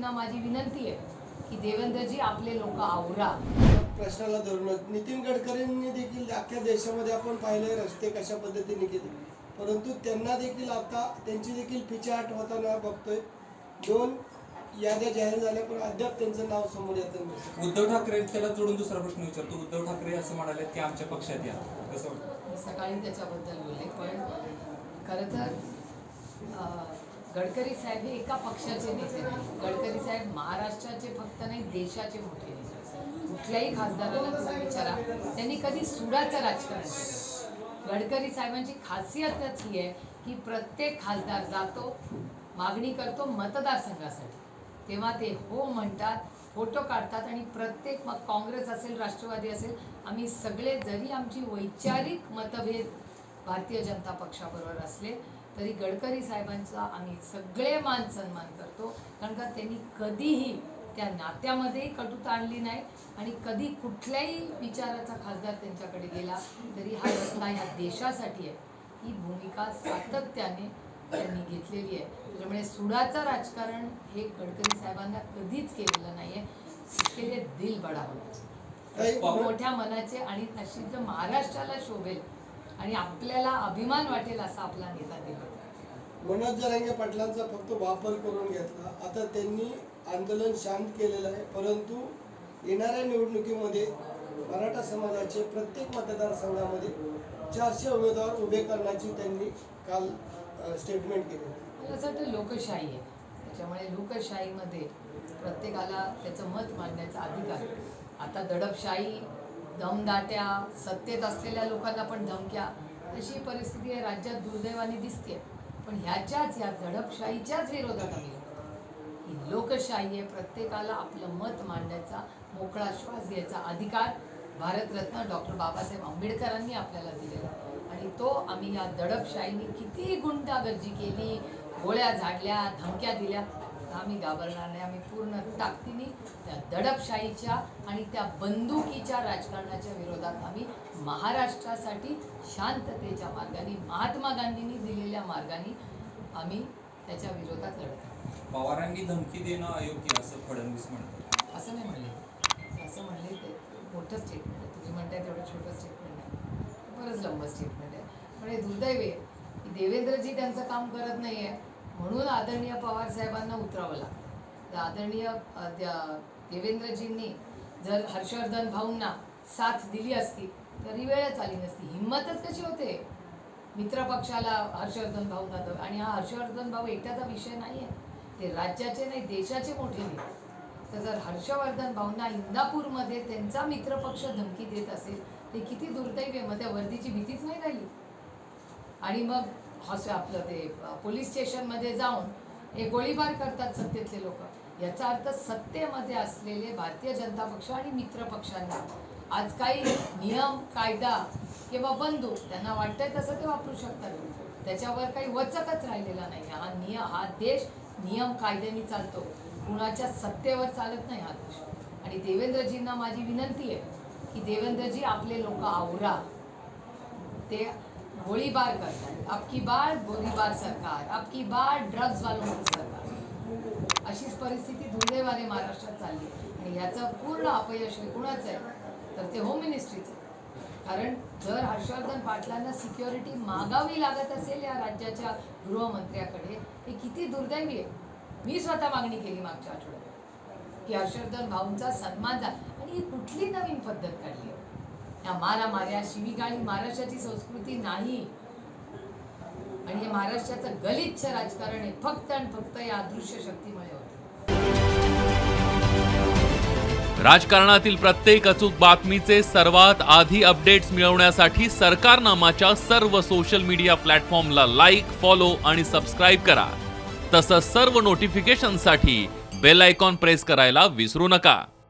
देवेंद्रजींना माझी विनंती आहे की देवेंद्रजी आपले लोक आवरा. प्रश्नाला धरूनच नितीन गडकरींनी देखील अख्ख्या देशामध्ये आपण पाहिले रस्ते कशा पद्धतीने केले. परंतु त्यांना देखील आता त्यांची देखील पिछाहट होताना बघतोय. दोन याद्या जाहीर झाल्या पण अद्याप त्यांचं नाव समोर येतं नाही. उद्धव ठाकरे त्याला जोडून दुसरा प्रश्न विचारतो. उद्धव ठाकरे असं म्हणाले की आमच्या पक्षात या. कसं सकाळी त्याच्याबद्दल बोलले पण खरं तर गडकरी साहेब हे एका पक्षाचे नेते. गडकरी साहेब महाराष्ट्राचे फक्त नाही देशाचे मोठे नेते. कुठल्याही खासदाराला तुम्ही विचारा. त्यांनी कधी सुडाचं राजकारण केलं गडकरी साहेबांची खासियतच ही आहे की प्रत्येक खासदार जातो मागणी करतो मतदारसंघासाठी. तेव्हा ते हो म्हणतात फोटो काढतात आणि प्रत्येक मग काँग्रेस असेल राष्ट्रवादी असेल आम्ही सगळे जरी आमची वैचारिक मतभेद भारतीय जनता पक्षाबरोबर असले तरी गडकरी साहेबांचा आम्ही सगळे मान सन्मान करतो. कारण का त्यांनी कधीही त्या नात्यामध्येही कटुता आणली नाही आणि कधी कुठल्याही विचाराचा खासदार त्यांच्याकडे गेला तरी हा रस्ता ह्या देशासाठी आहे. ही भूमिका सातत्याने त्यांनी घेतलेली आहे. त्याच्यामुळे सुडाचं राजकारण हे गडकरी साहेबांना कधीच केलेलं नाही आहे लिए दिल बडा होता काही खूप मोठ्या मनाचे आणि जर महाराष्ट्राला शोभेल. आणि आपल्याला अभिमान वाटेल असा आपला नेता दिला. मनोज जरांगे पाटलांचा फक्त वापर करून घेतला. आता त्यांनी आंदोलन शांत केलेलं आहे. परंतु येणाऱ्या निवडणुकीमध्ये मराठा समाजाचे प्रत्येक मतदारसंघामध्ये चारशे उमेदवार उभे करण्याची त्यांनी काल स्टेटमेंट केली. मला असं वाटतं लोकशाही आहे. त्याच्यामुळे लोकशाहीमध्ये प्रत्येकाला त्याचं मत मांडण्याचा अधिकार आहे. आता दडपशाही दमदाट्या सत्तेत असलेल्या लोकांना पण धमक्या अशी परिस्थिती आहे राज्यात दुर्दैवाने दिसते पण ह्याच्याच या दडपशाहीच्याच विरोधात आम्ही ही लोकशाही आहे. प्रत्येकाला आपलं मत मांडण्याचा मोकळा श्वास घ्यायचा अधिकार भारतरत्न डॉक्टर बाबासाहेब आंबेडकरांनी आपल्याला दिलेला आणि तो आम्ही या दडपशाहीने किती गुंडागर्जी केली गोळ्या झाडल्या धमक्या दिल्या आम्ही घाबरणार नाही. आम्ही पूर्ण ताकदीने त्या दडपशाहीच्या आणि त्या बंदुकीच्या राजकारणाच्या विरोधात आम्ही महाराष्ट्रासाठी शांततेच्या मार्गाने महात्मा गांधींनी दिलेल्या मार्गाने आम्ही त्याच्या विरोधात लढत. पवारांनी धमकी देणं अयोग्य असं फडणवीस म्हणतात. असं नाही म्हणले. असं म्हणले ते मोठं स्टेटमेंट आहे. तुम्ही म्हणताय तेवढं छोटं स्टेटमेंट आहे. बरंच लंब स्टेटमेंट आहे. पण हे दुर्दैव आहे की देवेंद्रजी त्यांचं काम करत नाही आहे म्हणून आदरणीय पवार साहेबांना उतरावं लागतं. तर आदरणीय त्या- देवेंद्रजींनी जर हर्षवर्धन भाऊंना साथ दिली असती तरी वेळच आली नसती. हिंमतच कशी होते? मित्रपक्षाला हर्षवर्धन भाऊंना द- आणि हा हर्षवर्धन भाऊ एकट्याचा विषय नाही आहे ते राज्याचे नाही देशाचे मोठे नेते. तर जर हर्षवर्धन भाऊंना इंदापूरमध्ये त्यांचा मित्रपक्ष धमकी देत असेल ते किती दुर्दैव आहे. मग त्या वर्दीची भीतीच नाही राहिली. आणि मग हॉस आपलं ते पोलीस स्टेशनमध्ये जाऊन हे गोळीबार करतात सत्तेतले लोक. याचा अर्थ सत्तेमध्ये असलेले भारतीय जनता पक्ष आणि मित्र पक्षांना आज काही नियम कायदा किंवा बंदूक त्यांना वाटतंय तसं ते वापरू शकतात. त्याच्यावर काही वचकच राहिलेला नाही. हा नियम हा देश नियम कायद्याने चालतो. कुणाच्या सत्तेवर चालत नाही हा देश. आणि देवेंद्रजींना माझी विनंती आहे की देवेंद्रजी आपले लोक आवरा. ते गोळीबार करतात आपकी बार गोळीबार सरकार आपकी बार ड्रग्ज वालों सरकार। अशीच परिस्थिती दुर्दैवाने महाराष्ट्रात चालली आणि याचं पूर्ण अपयश हे कुणाचं आहे? तर ते होम मिनिस्ट्रीचं आहे. कारण जर हर्षवर्धन पाटलांना सिक्युरिटी मागावी लागत असेल या राज्याच्या गृहमंत्र्याकडे हे किती दुर्दैवी आहे? मी स्वतः मागणी केली मागच्या आठवड्यात. की हर्षवर्धन भाऊंचा सन्मान झाला. आणि ही कुठली नवीन पद्धत काढली आहे? या मारा मारामाऱ्या शिवीगाळी महाराष्ट्राची संस्कृती नाही. आणि हे महाराष्ट्राचं गलिच्छ राजकारण आहे. फक्त आणि फक्त या अदृश्य शक्तीमुळे होतं. राजकारणातील प्रत्येक अचूक बातमीचे सर्वात आधी अपडेट्स मिळवण्यासाठी सरकारनामाच्या सर्व सोशल मीडिया प्लॅटफॉर्मला लाईक फॉलो आणि सबस्क्राईब करा. तसंच सर्व नोटिफिकेशनसाठी बेल आयकॉन प्रेस करायला विसरू नका.